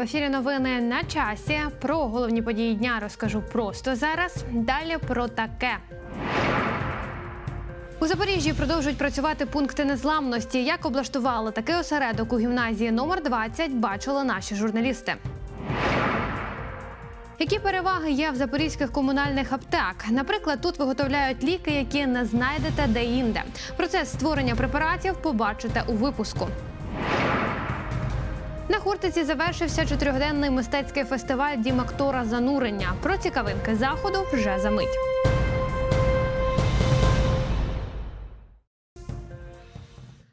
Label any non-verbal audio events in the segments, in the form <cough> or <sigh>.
В ефірі. Новини на часі. Про головні події дня розкажу просто зараз. Далі про таке. У Запоріжжі продовжують працювати пункти незламності. Як облаштували такий осередок у гімназії номер 20 бачили наші журналісти. Які переваги є в запорізьких комунальних аптек? Наприклад, тут виготовляють ліки, які не знайдете де-інде. Процес створення препаратів побачите у випуску. На Хортиці завершився чотирьохденний мистецький фестиваль Дім актора занурення. Про цікавинки заходу вже за мить.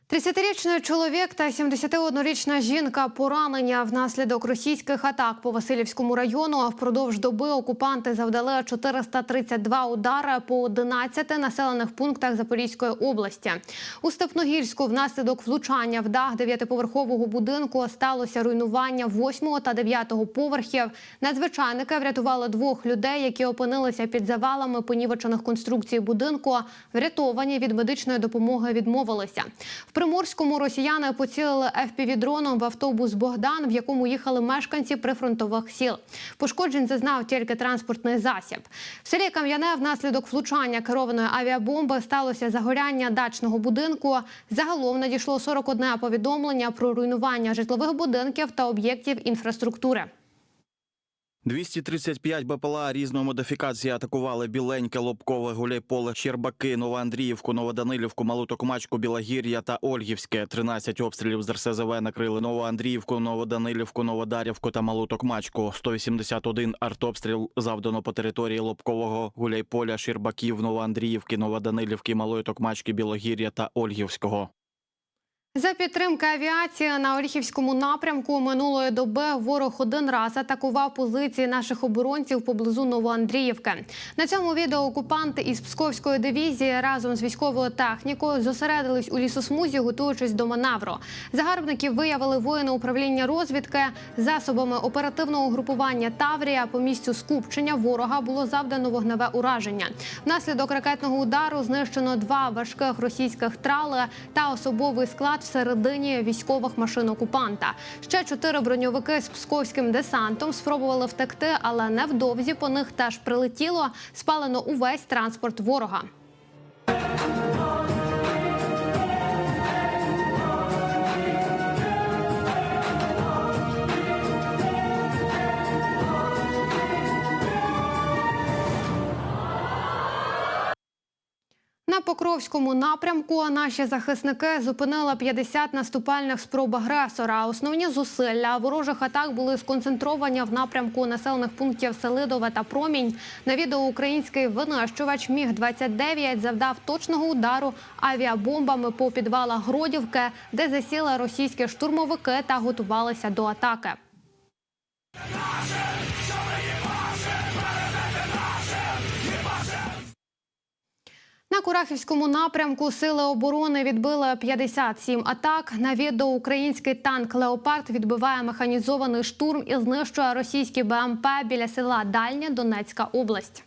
Тридцятирічний чоловік та 71-річна жінка поранення внаслідок російських атак по Васильівському району. А впродовж доби окупанти завдали 432 удари по 11 населених пунктах Запорізької області. У Степногірську внаслідок влучання в дах дев'ятиповерхового будинку сталося руйнування 8 та 9 поверхів. Надзвичайники врятували двох людей, які опинилися під завалами понівечених конструкцій будинку. Врятовані від медичної допомоги відмовилися. Приморському росіяни поцілили FPV-дроном в автобус Богдан, в якому їхали мешканці прифронтових сіл. Пошкоджень зазнав тільки транспортний засіб. В селі Кам'яне внаслідок влучання керованої авіабомби сталося загоряння дачного будинку. Загалом надійшло 41 повідомлення про руйнування житлових будинків та об'єктів інфраструктури. 235 БПЛА різної модифікації атакували Біленьке, Лобкове, Гуляйполе, Щербаки, Новоандріївку, Новоданилівку, Малу Токмачку, Білогір'я та Ольгівське. 13 обстрілів з РСЗВ накрили Новоандріївку, Новоданилівку, Новодарівку та Малу Токмачку. 181 артобстріл завдано по території Лобкового, Гуляйполя, Щербаків, Новоандріївки, Новоданилівки, Малої Токмачки, Білогір'я та Ольгівського. За підтримки авіації на Оріхівському напрямку минулої доби ворог один раз атакував позиції наших оборонців поблизу Новоандріївки. На цьому відео окупанти із Псковської дивізії разом з військовою технікою зосередились у лісосмузі, готуючись до маневру. Загарбників виявили воїни управління розвідки засобами оперативного групування Таврія. По місцю скупчення ворога було завдано вогневе ураження. Внаслідок ракетного удару знищено два важких російських трали та особовий склад всередині військових машин окупанта. Ще чотири броньовики з псковським десантом спробували втекти, але невдовзі по них теж прилетіло. Спалено увесь транспорт ворога. Покровському напрямку наші захисники зупинили 50 наступальних спроб агресора. Основні зусилля ворожих атак були сконцентровані в напрямку населених пунктів Селидове та Промінь. На відео український винищувач Міг 29 завдав точного удару авіабомбами по підвалах Гродівки, де засіли російські штурмовики та готувалися до атаки. На Курахівському напрямку сили оборони відбили 57 атак. На відео український танк Леопард відбиває механізований штурм і знищує російський БМП біля села Дальня Донецька область.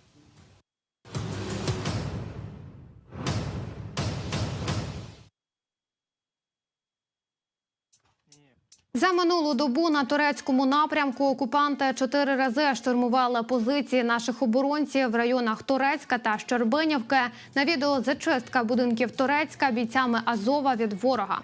За минулу добу на турецькому напрямку окупанти чотири рази штурмували позиції наших оборонців в районах Турецька та Щербинівки. На відео зачистка будинків Турецька бійцями Азова від ворога.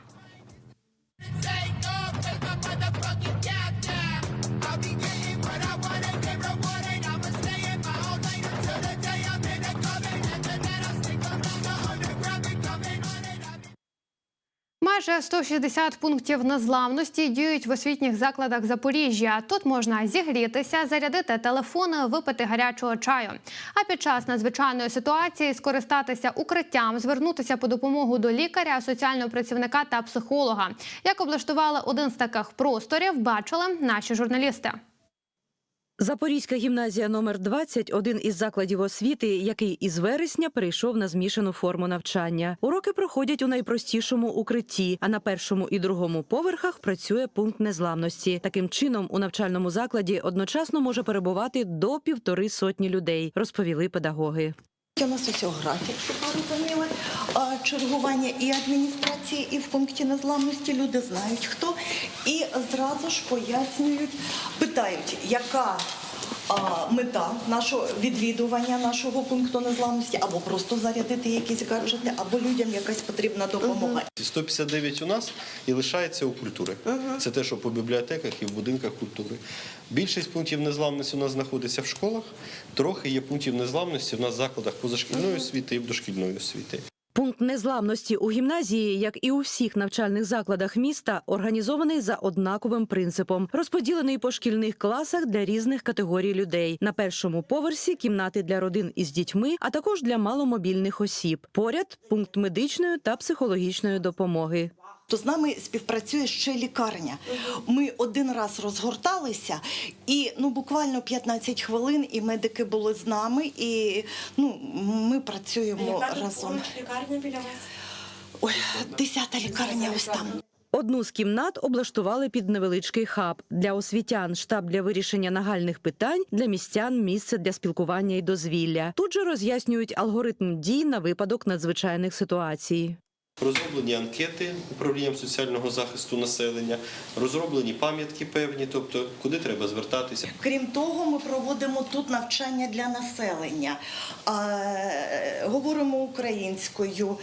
Майже 160 пунктів незламності діють в освітніх закладах Запоріжжя. Тут можна зігрітися, зарядити телефони, випити гарячого чаю. А під час надзвичайної ситуації скористатися укриттям, звернутися по допомогу до лікаря, соціального працівника та психолога. Як облаштували один з таких просторів, бачили наші журналісти. Запорізька гімназія номер 20 – один із закладів освіти, який із вересня перейшов на змішану форму навчання. Уроки проходять у найпростішому укритті, а на першому і другому поверхах працює пункт незламності. Таким чином, у навчальному закладі одночасно може перебувати до півтори сотні людей, розповіли педагоги. У нас ось графік, щоб ви розуміли, чергування і адміністрації, і в пункті незламності люди знають хто. І зразу ж пояснюють, питають, яка мета нашого відвідування нашого пункту незламності, або просто зарядити якісь гаджети, або людям якась потрібна допомога. 159 у нас і лишається у культури. Це те, що по бібліотеках і в будинках культури. Більшість пунктів незламності у нас знаходиться в школах, трохи є пунктів незламності в нас в закладах позашкільної освіти і в дошкільної освіти. Пункт незламності у гімназії, як і у всіх навчальних закладах міста, організований за однаковим принципом, розподілений по шкільних класах для різних категорій людей. На першому поверсі кімнати для родин із дітьми, а також для маломобільних осіб. Поряд пункт медичної та психологічної допомоги. То з нами співпрацює ще лікарня. Ми один раз розгорталися, і ну буквально 15 хвилин, і медики були з нами, і ну ми працюємо разом. Лікарня біля вас. Ой, десята лікарня ось там. Одну з кімнат облаштували під невеличкий хаб для освітян, штаб для вирішення нагальних питань, для містян місце для спілкування і дозвілля. Тут же роз'яснюють алгоритм дій на випадок надзвичайних ситуацій. Розроблені анкети управлінням соціального захисту населення, розроблені пам'ятки певні, тобто куди треба звертатися. Крім того, ми проводимо тут навчання для населення, говоримо українською.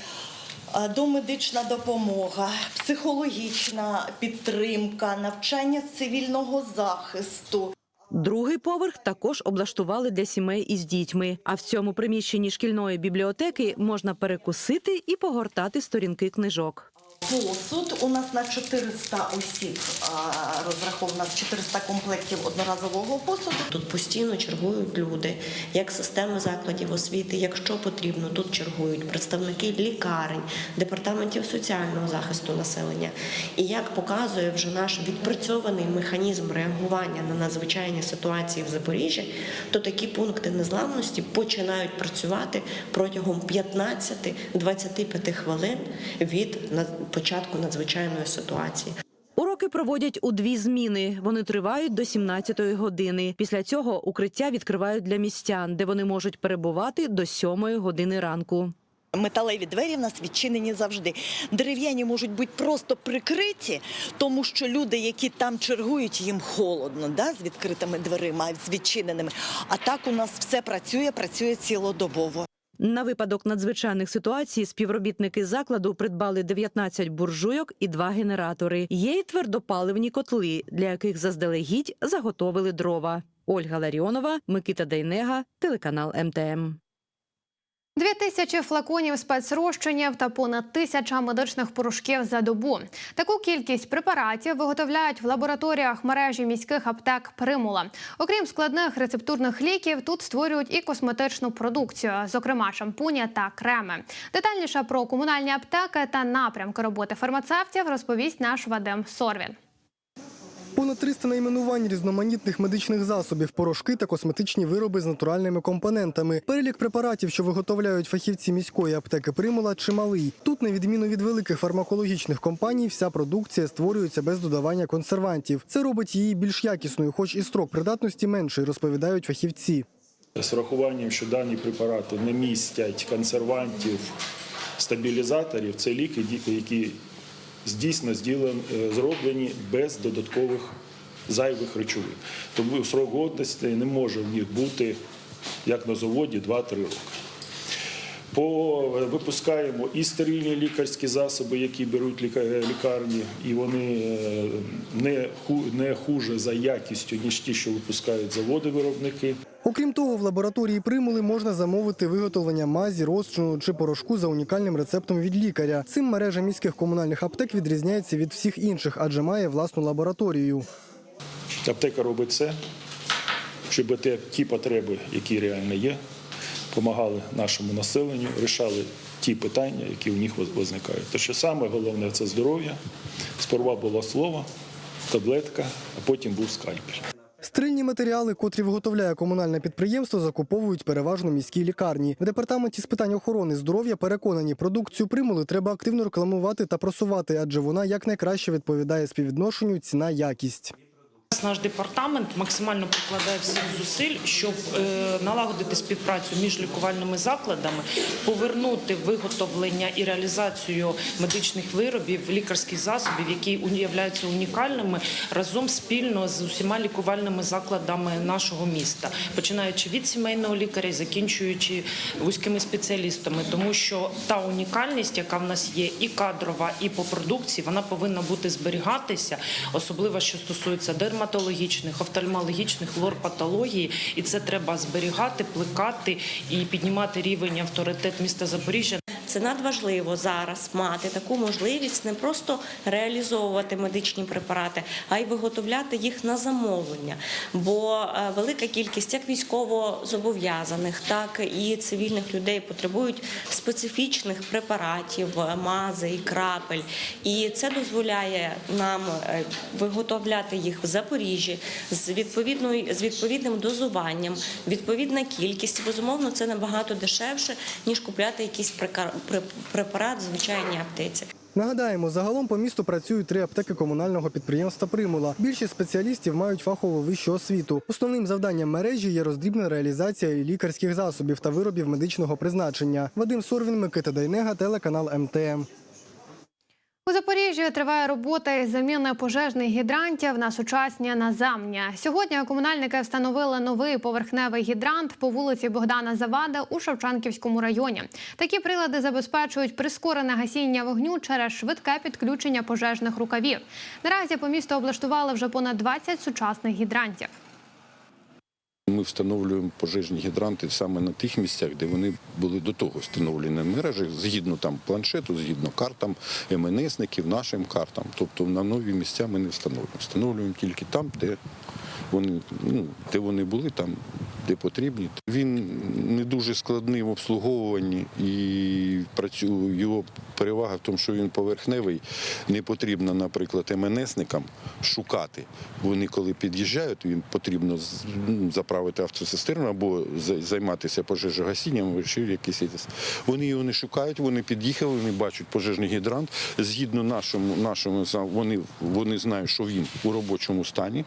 Домедична допомога, психологічна підтримка, навчання з цивільного захисту. Другий поверх також облаштували для сімей із дітьми. А в цьому приміщенні шкільної бібліотеки можна перекусити і погортати сторінки книжок. Посуд у нас на 400 осіб розраховано 400 комплектів одноразового посуду. Тут постійно чергують люди, як системи закладів освіти, якщо потрібно, тут чергують представники лікарень, департаментів соціального захисту населення. І як показує вже наш відпрацьований механізм реагування на надзвичайні ситуації в Запоріжжі, то такі пункти незламності починають працювати протягом 15-25 хвилин від на- початку надзвичайної ситуації. Уроки проводять у дві зміни. Вони тривають до 17-ї години. Після цього укриття відкривають для містян, де вони можуть перебувати до 7-ї години ранку. Металеві двері в нас відчинені завжди. Дерев'яні можуть бути просто прикриті, тому що люди, які там чергують, їм холодно, да, з відкритими дверима, з відчиненими. А так у нас все працює, працює цілодобово. На випадок надзвичайних ситуацій співробітники закладу придбали 19 буржуйок і два генератори. Є й твердопаливні котли, для яких заздалегідь заготовили дрова. Ольга Ларіонова, Микита Дейнега, телеканал МТМ. Дві тисячі флаконів спецрозчинів та понад тисяча медичних порошків за добу. Таку кількість препаратів виготовляють в лабораторіях мережі міських аптек Примула. Окрім складних рецептурних ліків, тут створюють і косметичну продукцію, зокрема шампуні та креми. Детальніше про комунальні аптеки та напрямки роботи фармацевтів розповість наш Вадим Сорвін. Понад 300 найменувань різноманітних медичних засобів, порошки та косметичні вироби з натуральними компонентами. Перелік препаратів, що виготовляють фахівці міської аптеки Примула, чималий. Тут, на відміну від великих фармакологічних компаній, вся продукція створюється без додавання консервантів. Це робить її більш якісною, хоч і строк придатності менший, розповідають фахівці. з урахуванням, що дані препарати не містять консервантів, стабілізаторів, це ліки, які дійсно е, зроблені без додаткових зайвих речовин. Тому срок годності не може в них бути, як на заводі, 2-3 роки. По випускаємо і стерильні лікарські засоби, які беруть лікарні, і вони е, не хуже за якістю, ніж ті, що випускають заводи-виробники. Окрім того, в лабораторії Примули можна замовити виготовлення мазі, розчину чи порошку за унікальним рецептом від лікаря. Цим мережа міських комунальних аптек відрізняється від всіх інших, адже має власну лабораторію. Аптека робить це, щоб ті потреби, які реально є, допомагали нашому населенню, рішали ті питання, які у них виникають. То що саме головне це здоров'я. Сперва було слово, таблетка, а потім був скальпель. Стрильні матеріали, котрі виготовляє комунальне підприємство, закуповують переважно міські лікарні. В департаменті з питань охорони здоров'я переконані, продукцію примули треба активно рекламувати та просувати, адже вона якнайкраще відповідає співвідношенню ціна-якість. Наш департамент максимально прикладає всіх зусиль, щоб е, налагодити співпрацю між лікувальними закладами, повернути виготовлення і реалізацію медичних виробів, лікарських засобів, які являються унікальними, разом спільно з усіма лікувальними закладами нашого міста, починаючи від сімейного лікаря, закінчуючи вузькими спеціалістами, тому що та унікальність, яка в нас є, і кадрова, і по продукції, вона повинна бути зберігатися, особливо що стосується дерматологічних, офтальмологічних, лор-патології, і це треба зберігати, плекати і піднімати рівень авторитет міста Запоріжжя. Це надважливо зараз мати таку можливість не просто реалізовувати медичні препарати, а й виготовляти їх на замовлення. Бо е, велика кількість як військовозобов'язаних, так і цивільних людей потребують специфічних препаратів, е, мазей, крапель. І це дозволяє нам е, виготовляти їх в Запоріжжі з відповідною з відповідним дозуванням, відповідна кількість. Безумовно, це набагато дешевше ніж купляти пре- препарат в звичайній аптеці. Нагадаємо, загалом по місту працюють три аптеки комунального підприємства Примула. Більшість спеціалістів мають фахову вищу освіту. Основним завданням мережі є роздрібна реалізація лікарських засобів та виробів медичного призначення. Вадим Сорвін, Микита Дайнега, телеканал МТМ. У Запоріжжі триває робота із заміни пожежних гідрантів на сучасні наземні. Сьогодні комунальники встановили новий поверхневий гідрант по вулиці Богдана Завада у Шевченківському районі. Такі прилади забезпечують прискорене гасіння вогню через швидке підключення пожежних рукавів. Наразі по місту облаштували вже понад 20 сучасних гідрантів. Ми встановлюємо пожежні гідранти саме на тих місцях, де вони були до того встановлені в мережі, згідно там планшету, згідно картам МНСників, нашим картам. Тобто на нові місця ми не встановлюємо. Встановлюємо тільки там, де вони, ну, де вони були, там, де потрібні. Він не дуже складний в обслуговуванні і працює його перевага в тому, що він поверхневий. Не потрібно, наприклад, МНСникам шукати. Вони коли під'їжджають, їм потрібно ну, заправити автоцистерну або займатися пожежогасінням. Вони його не шукають, вони під'їхали, вони бачать пожежний гідрант. Згідно нашому, нашому вони, вони знають, що він у робочому стані.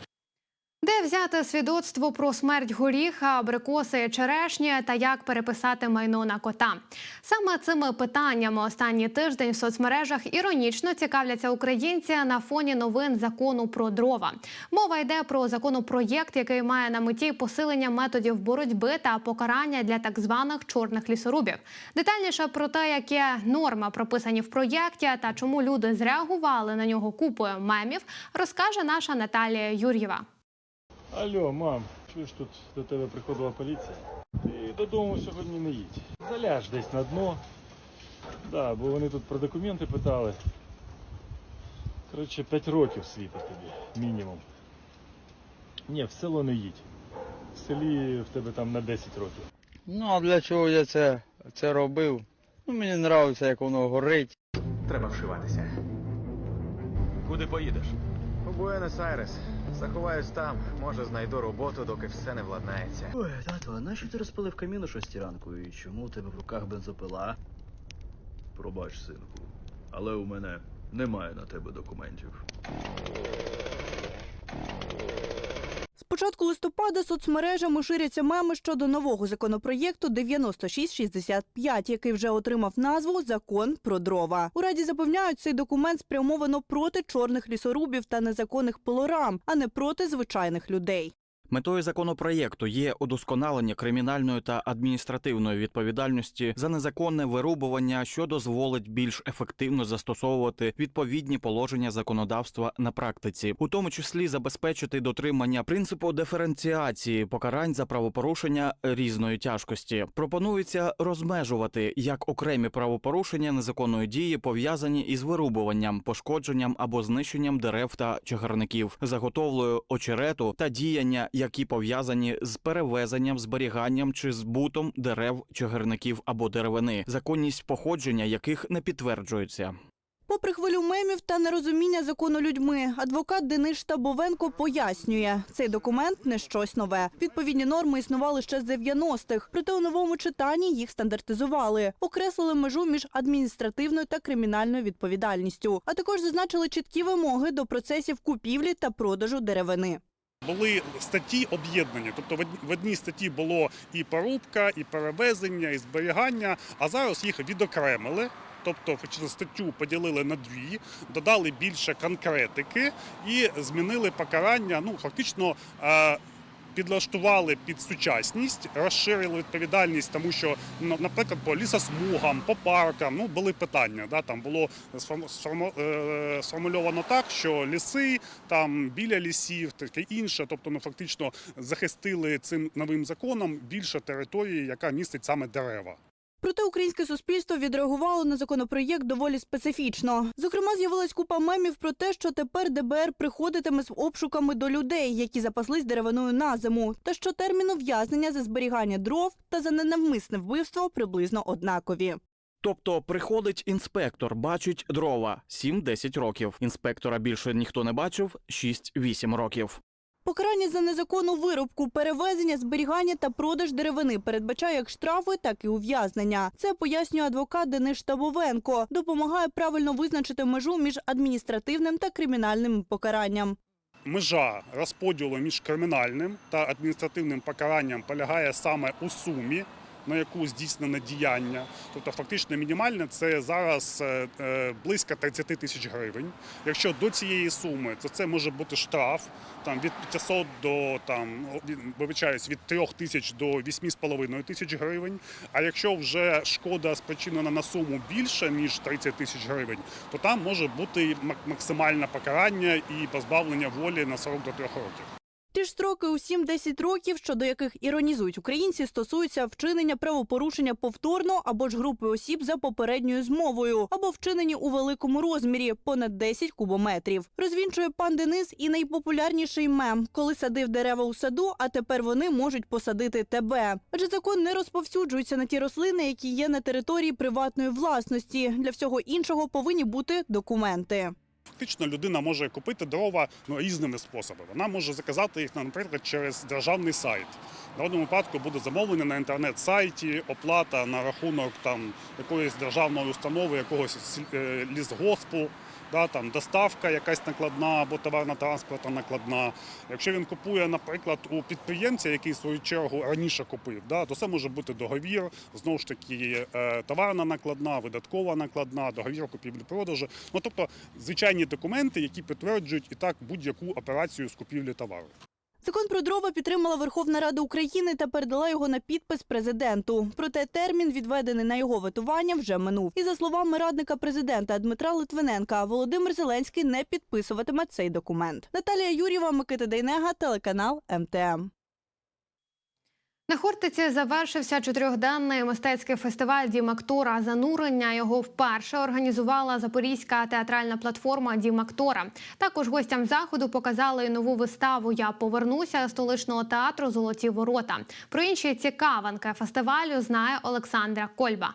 Де взяти свідоцтво про смерть горіха, абрикоси, черешні та як переписати майно на кота? Саме цими питаннями останній тиждень в соцмережах іронічно цікавляться українці на фоні новин закону про дрова. Мова йде про законопроєкт, який має на меті посилення методів боротьби та покарання для так званих чорних лісорубів. Детальніше про те, які норми прописані в проєкті та чому люди зреагували на нього купою мемів, розкаже наша Наталія Юр'єва. Алло, мам, чуєш, тут до тебе приходила поліція? Ти додому сьогодні не їдь. Заляж десь на дно. Да, бо вони тут про документи питали. Коротше, 5 років світить тобі, мінімум. Ні, в село не їдь. В селі в тебе там на 10 років. Ну, а для чого я це, це робив? Ну, мені подобається, як воно горить. Треба вшиватися. Куди поїдеш? У Буенос-Айрес. Заховаюсь там, може знайду роботу, доки все не владнається. Ой, тато, а нащо ти розпалив камін о шостій ранку? І чому у тебе в руках бензопила? Пробач, синку, але у мене немає на тебе документів. Початку листопада соцмережами ширяться меми щодо нового законопроєкту 9665, який вже отримав назву Закон про дрова. У раді запевняють, цей документ спрямовано проти чорних лісорубів та незаконних пилорам, а не проти звичайних людей. Метою законопроєкту є удосконалення кримінальної та адміністративної відповідальності за незаконне вирубування, що дозволить більш ефективно застосовувати відповідні положення законодавства на практиці, у тому числі забезпечити дотримання принципу диференціації покарань за правопорушення різної тяжкості. Пропонується розмежувати як окремі правопорушення незаконної дії пов'язані із вирубуванням, пошкодженням або знищенням дерев та чагарників, заготовлею очерету та діяння, які пов'язані з перевезенням, зберіганням чи збутом дерев, чагарників або деревини, законність походження яких не підтверджується. Попри хвилю мемів та нерозуміння закону людьми, адвокат Денис Штабовенко пояснює, цей документ не щось нове. Відповідні норми існували ще з 90-х, проте у новому читанні їх стандартизували, окреслили межу між адміністративною та кримінальною відповідальністю, а також зазначили чіткі вимоги до процесів купівлі та продажу деревини. Були статті об'єднані, тобто в одній статті було і порубка, і перевезення, і зберігання, а зараз їх відокремили. Тобто статтю поділили на дві, додали більше конкретики і змінили покарання. Ну фактично е, підлаштували під сучасність, розширили відповідальність, тому що наприклад, по лісосмугам, по паркам ну були питання. Да, там було е, сформульовано так, що ліси там біля лісів, таке інше. Тобто, ну фактично захистили цим новим законом більше території, яка містить саме дерева. Проте українське суспільство відреагувало на законопроєкт доволі специфічно. Зокрема, з'явилась купа мемів про те, що тепер ДБР приходитиме з обшуками до людей, які запаслись деревиною на зиму, та що термін ув'язнення за зберігання дров та за ненавмисне вбивство приблизно однакові. Тобто приходить інспектор, бачить дрова 7-10 років. Інспектора більше ніхто не бачив 6-8 років. Покарання за незаконну вирубку, перевезення, зберігання та продаж деревини передбачає як штрафи, так і ув'язнення. Це пояснює адвокат Денис Штабовенко. Допомагає правильно визначити межу між адміністративним та кримінальним покаранням. Межа розподілу між кримінальним та адміністративним покаранням полягає саме у сумі. На яку здійснено діяння, тобто фактично мінімальне це зараз е, е, близько 30 тисяч гривень. Якщо до цієї суми, то це може бути штраф там від 500 до там вибачаюсь, від 3 тисяч до 8,5 тисяч гривень. А якщо вже шкода спричинена на суму більше ніж 30 тисяч гривень, то там може бути мак- максимальне покарання і позбавлення волі на срок до 3 років. Ті ж строки у 7-10 років, щодо яких іронізують українці, стосуються вчинення правопорушення повторно або ж групи осіб за попередньою змовою, або вчинені у великому розмірі понад 10 кубометрів. Розвінчує пан Денис і найпопулярніший мем, коли садив дерева у саду, а тепер вони можуть посадити тебе. Адже закон не розповсюджується на ті рослини, які є на території приватної власності. Для всього іншого повинні бути документи. Фактично людина може купити дрова ну, різними способами. Вона може заказати їх, наприклад, через державний сайт. В даному випадку буде замовлення на інтернет-сайті, оплата на рахунок там якоїсь державної установи, якогось е, лісгоспу. Да, там доставка якась накладна або товарна транспортна накладна. Якщо він купує, наприклад, у підприємця, який в свою чергу раніше купив, да, то це може бути договір, знову ж таки, е, товарна накладна, видаткова накладна, договір купівлі-продажу. Ну тобто звичайні документи, які підтверджують і так будь-яку операцію з купівлі товару. Закон про дрова підтримала Верховна Рада України та передала його на підпис президенту. Проте термін, відведений на його витування, вже минув. І за словами радника президента Дмитра Литвиненка, Володимир Зеленський не підписуватиме цей документ. Наталія Юрєва, Микита Дейнега, телеканал МТМ. На Хортиці завершився чотирьохденний мистецький фестиваль Дім актора. Занурення його вперше організувала запорізька театральна платформа Дім актора. Також гостям заходу показали нову виставу Я повернуся столичного театру Золоті ворота. Про інші цікавинки фестивалю знає Олександра Кольба.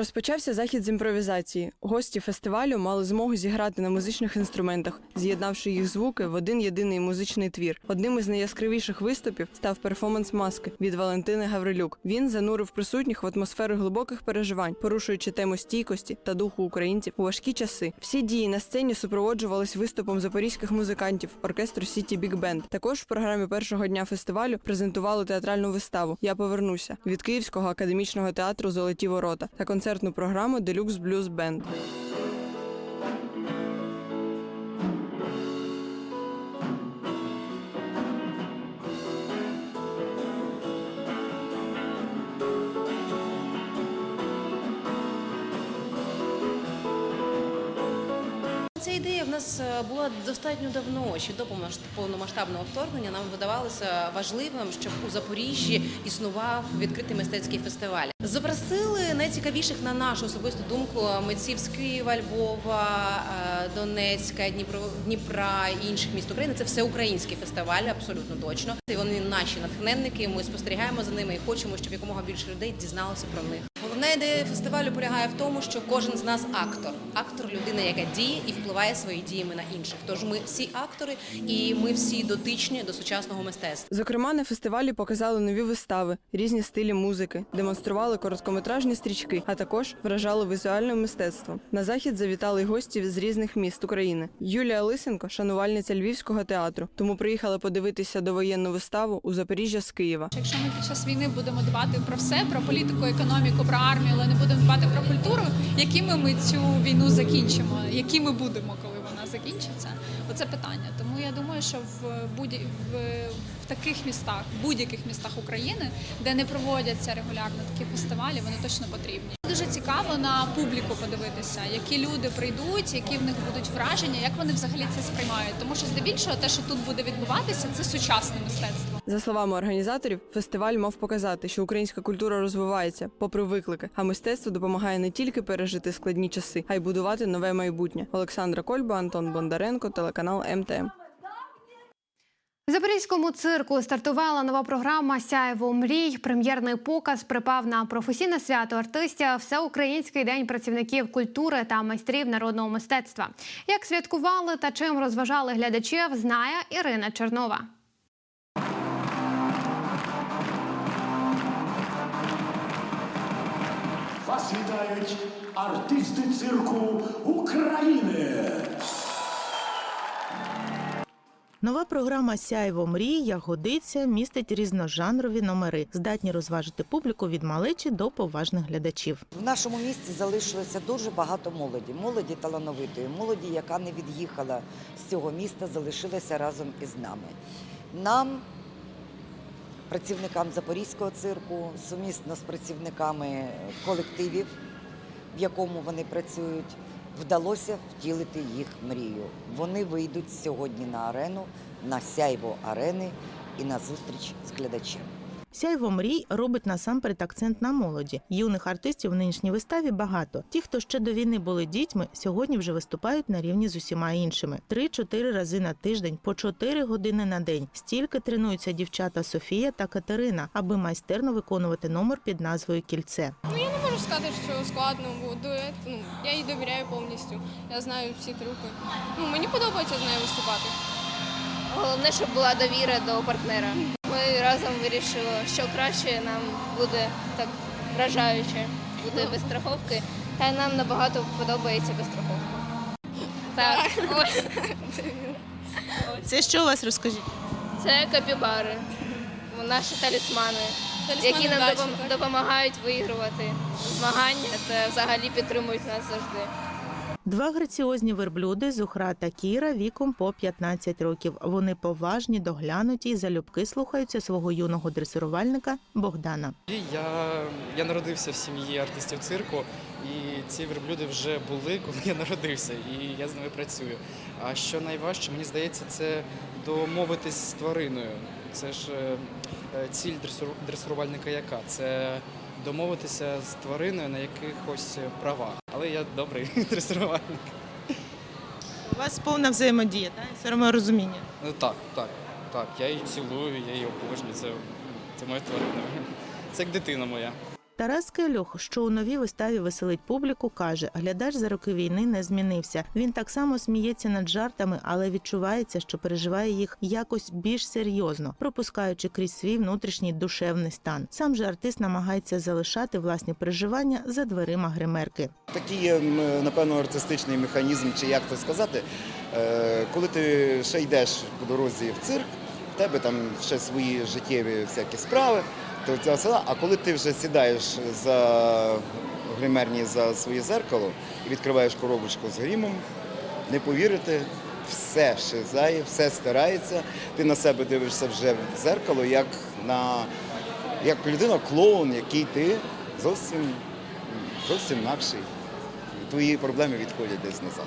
Розпочався захід з імпровізації. Гості фестивалю мали змогу зіграти на музичних інструментах, з'єднавши їх звуки в один єдиний музичний твір. Одним із найяскравіших виступів став перформанс маски від Валентини Гаврилюк. Він занурив присутніх в атмосферу глибоких переживань, порушуючи тему стійкості та духу українців у важкі часи. Всі дії на сцені супроводжувались виступом запорізьких музикантів оркестру Сіті Біг Бенд. Також в програмі першого дня фестивалю презентували театральну виставу Я повернуся від Київського академічного театру Золоті ворота та концертну програму Делюкс Блюз Бенд. Нас е, була достатньо давно, ще до повномасштабного вторгнення. Нам видавалося важливим, щоб у Запоріжжі існував відкритий мистецький фестиваль. Запросили найцікавіших на нашу особисту думку митців з Києва, Львова, е, Донецька, Дніпро, Дніпра і інших міст України. Це все український фестиваль, абсолютно точно. І вони наші натхненники. Ми спостерігаємо за ними і хочемо, щоб якомога більше людей дізналося про них. Головна ідея фестивалю полягає в тому, що кожен з нас актор. Актор людина, яка діє і впливає своїми діями на інших. Тож ми всі актори, і ми всі дотичні до сучасного мистецтва. Зокрема, на фестивалі показали нові вистави, різні стилі музики, демонстрували короткометражні стрічки, а також вражали візуальним мистецтвом. На захід завітали й гості з різних міст України. Юлія Лисенко, шанувальниця Львівського театру, тому приїхала подивитися довоєнну виставу у Запоріжжя з Києва. Якщо ми під час війни будемо дбати про все, про політику, економіку, про армію, але не будемо дбати про культуру, якими ми цю війну закінчимо, які ми будемо, коли вона закінчиться? Оце питання. Тому я думаю, що в будь в, в таких містах, будь-яких містах України, де не проводяться регулярно такі фестивалі, вони точно потрібні. Дуже цікаво на публіку подивитися, які люди прийдуть, які в них будуть враження, як вони взагалі це сприймають. Тому що здебільшого те, що тут буде відбуватися, це сучасне мистецтво. За словами організаторів, фестиваль мав показати, що українська культура розвивається попри виклики, а мистецтво допомагає не тільки пережити складні часи, а й будувати нове майбутнє. Олександра Кольба, Антон Бондаренко, телеканал МТМ. Запорізькому цирку стартувала нова програма Сяєво мрій. Прем'єрний показ припав на професійне свято артистів Всеукраїнський день працівників культури та майстрів народного мистецтва. Як святкували та чим розважали глядачів, знає Ірина Чернова. Вас вітають артисти цирку України. Нова програма Сяйво мрій, як годиться, містить різножанрові номери, здатні розважити публіку від малечі до поважних глядачів. В нашому місті залишилося дуже багато молоді, молоді талановитої, молоді, яка не від'їхала з цього міста, залишилася разом із нами. Нам, працівникам Запорізького цирку, сумісно з працівниками колективів, в якому вони працюють, вдалося втілити їх мрію. Вони вийдуть сьогодні на арену, на сяйво арени і на зустріч з глядачем. Сяйво мрій робить насамперед акцент на молоді. Юних артистів в нинішній виставі багато. Ті, хто ще до війни були дітьми, сьогодні вже виступають на рівні з усіма іншими. Три-чотири рази на тиждень, по чотири години на день. Стільки тренуються дівчата Софія та Катерина, аби майстерно виконувати номер під назвою Кільце. Можу сказати, що складно, бо дует, ну я їй довіряю повністю. Я знаю всі трюки. Ну мені подобається з нею виступати. Головне, щоб була довіра до партнера. Ми разом вирішили, що краще нам буде так вражаюче, буде без страховки. Та й нам набагато подобається без страховки. Так, ось. Це що у вас розкажіть? Це капібари, наші Талісмани які нам допомагають виігрувати змагання та взагалі підтримують нас завжди. Два граціозні верблюди Зухра та Кіра віком по 15 років. Вони поважні, доглянуті і залюбки слухаються свого юного дресирувальника Богдана. Я, я народився в сім'ї артистів цирку, і ці верблюди вже були, коли я народився, і я з ними працюю. А що найважче, мені здається, це домовитись з твариною. Це ж е, е, ціль дресиру- дресирувальника яка? Це домовитися з твариною на якихось правах. Але я добрий <laughs> дресирувальник. У вас повна взаємодія, так? розуміння. Ну так, так, так. Я її цілую, я її обожнюю. Це, це моя тварина. Це як дитина моя. Тарас Келюх, що у новій виставі веселить публіку, каже: глядач за роки війни не змінився. Він так само сміється над жартами, але відчувається, що переживає їх якось більш серйозно, пропускаючи крізь свій внутрішній душевний стан. Сам же артист намагається залишати власні переживання за дверима гримерки. Такий напевно, артистичний механізм, чи як то сказати, Е, коли ти ще йдеш по дорозі в цирк, в тебе там ще свої життєві всякі справи, ця села, а коли ти вже сідаєш за гримерні за своє зеркало і відкриваєш коробочку з грімом, не повірите, все щезає, все стирається. Ти на себе дивишся вже в зеркало, як на як людина клоун, який ти зовсім зовсім інакший. Твої проблеми відходять десь назад.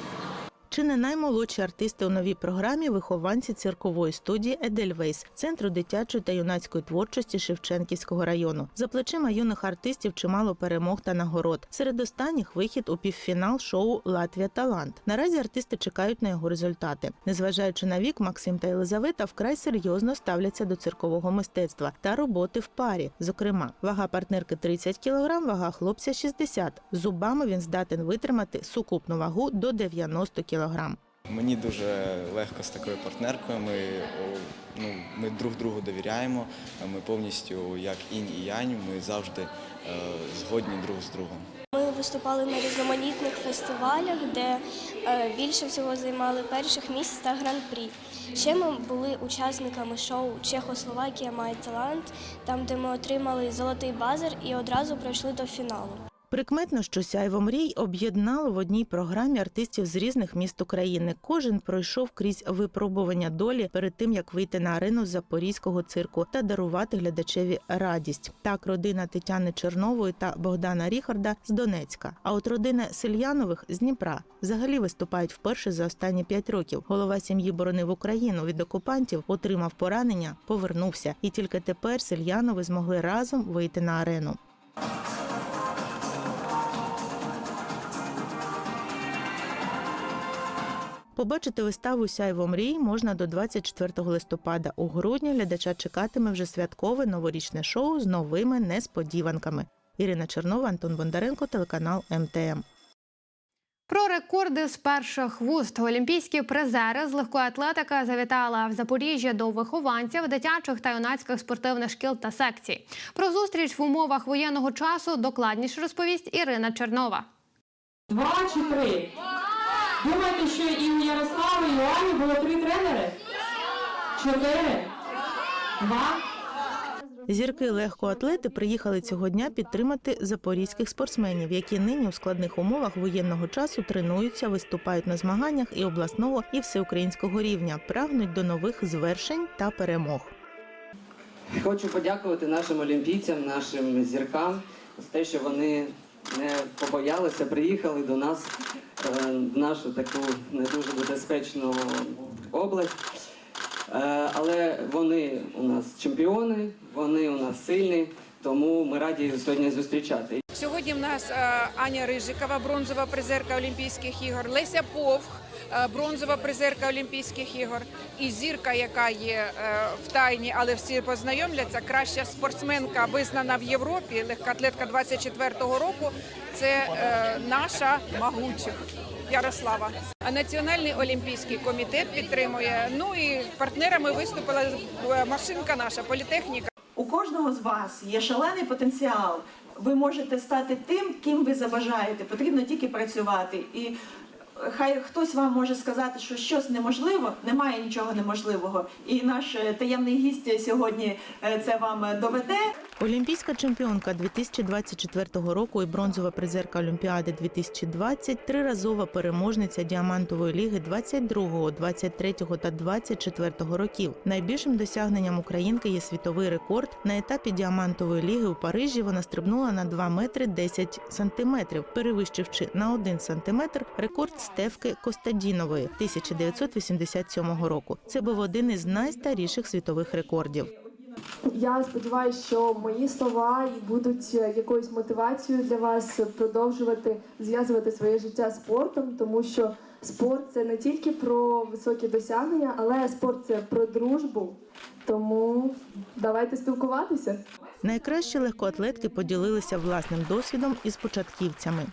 Чи не наймолодші артисти у новій програмі вихованці циркової студії Едельвейс, центру дитячої та юнацької творчості Шевченківського району. За плечима юних артистів чимало перемог та нагород. Серед останніх вихід у півфінал шоу Латвія Талант. Наразі артисти чекають на його результати. Незважаючи на вік, Максим та Єлизавета вкрай серйозно ставляться до циркового мистецтва та роботи в парі. Зокрема, вага партнерки 30 кг, вага хлопця 60 Зубами він здатен витримати сукупну вагу до 90 кг. Мені дуже легко з такою партнеркою. Ми, ну, ми друг другу довіряємо. Ми повністю як інь і янь. Ми завжди е, згодні друг з другом. Ми виступали на різноманітних фестивалях, де е, більше всього займали перших місць та гран-прі. Ще ми були учасниками шоу Чехословакія має талант, там, де ми отримали золотий базар і одразу пройшли до фіналу. Прикметно, що сяйво мрій об'єднало в одній програмі артистів з різних міст України. Кожен пройшов крізь випробування долі перед тим, як вийти на арену запорізького цирку та дарувати глядачеві радість. Так, родина Тетяни Чернової та Богдана Ріхарда з Донецька. А от родина Сельянових з Дніпра взагалі виступають вперше за останні п'ять років. Голова сім'ї боронив Україну від окупантів, отримав поранення, повернувся, і тільки тепер Сельянови змогли разом вийти на арену. Побачити виставу Сяйво мрій можна до 24 листопада. У грудні глядача чекатиме вже святкове новорічне шоу з новими несподіванками. Ірина Чернова, Антон Бондаренко, телеканал МТМ. Про рекорди з перших вуст олімпійські призери з легкої атлетики завітала в Запоріжжя до вихованців дитячих та юнацьких спортивних шкіл та секцій. Про зустріч в умовах воєнного часу докладніше розповість Ірина Чернова. Два чи три? Думаєте, що і у Ярослави, і у Ані було три тренери? Чотири? Два? Зірки легкоатлети приїхали цього дня підтримати запорізьких спортсменів, які нині у складних умовах воєнного часу тренуються, виступають на змаганнях і обласного, і всеукраїнського рівня, прагнуть до нових звершень та перемог. Хочу подякувати нашим олімпійцям, нашим зіркам за те, що вони не побоялися, приїхали до нас е, в нашу таку не дуже небезпечну область. Е, Але вони у нас чемпіони, вони у нас сильні, тому ми раді їх сьогодні зустрічати. Сьогодні в нас е, Аня Рижикова, бронзова призерка Олімпійських ігор, Леся Повх, бронзова призерка Олімпійських ігор, і зірка, яка є е, в тайні, але всі познайомляться. Краща спортсменка, визнана в Європі, легкоатлетка 24-го року. Це е, наша Магучих. Ярослава. А Національний олімпійський комітет підтримує. Ну і партнерами виступила е, машинка наша, політехніка. У кожного з вас є шалений потенціал. Ви можете стати тим, ким ви забажаєте. Потрібно тільки працювати. І хай хтось вам може сказати, що щось неможливо, немає нічого неможливого. І наш е, таємний гість сьогодні е, це вам е, доведе. Олімпійська чемпіонка 2024 року і бронзова призерка Олімпіади 2020, триразова переможниця діамантової ліги 22, 23 та 24 років. Найбільшим досягненням українки є світовий рекорд. На етапі діамантової ліги у Парижі вона стрибнула на 2 метри 10 сантиметрів, перевищивши на 1 сантиметр рекорд Стевки Костадінової 1987 року. Це був один із найстаріших світових рекордів. Я сподіваюся, що мої слова будуть якоюсь мотивацією для вас продовжувати зв'язувати своє життя з спортом, тому що спорт це не тільки про високі досягнення, але спорт це про дружбу. Тому давайте спілкуватися. Найкращі легкоатлетки поділилися власним досвідом із початківцями.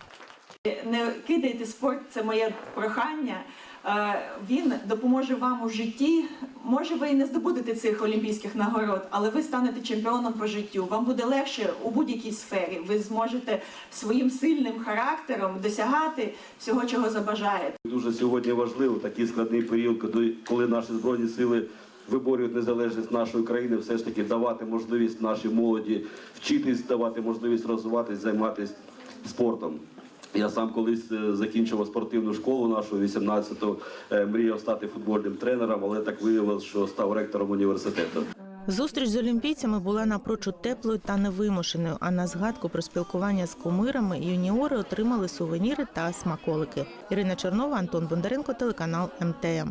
Не кидайте спорт, це моє прохання. Е, Він допоможе вам у житті. Може, ви і не здобудете цих олімпійських нагород, але ви станете чемпіоном по життю. Вам буде легше у будь-якій сфері. Ви зможете своїм сильним характером досягати всього, чого забажаєте. Дуже сьогодні важливо такий складний період, коли- коли наші збройні сили виборюють незалежність нашої країни, все ж таки давати можливість нашій молоді вчитись, давати можливість розвиватись, займатися спортом. Я сам колись е, закінчував спортивну школу нашу 18-ту, е, мріяв стати футбольним тренером, але так виявилось, що став ректором університету. Зустріч з олімпійцями була напрочуд теплою та невимушеною. А на згадку про спілкування з кумирами юніори отримали сувеніри та смаколики. Ірина Чернова, Антон Бондаренко, телеканал МТМ.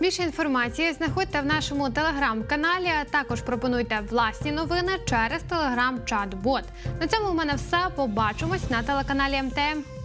Більше інформації знаходьте в нашому телеграм-каналі. а Також пропонуйте власні новини через телеграм-чат-бот. На цьому в мене все. Побачимось на телеканалі МТМ.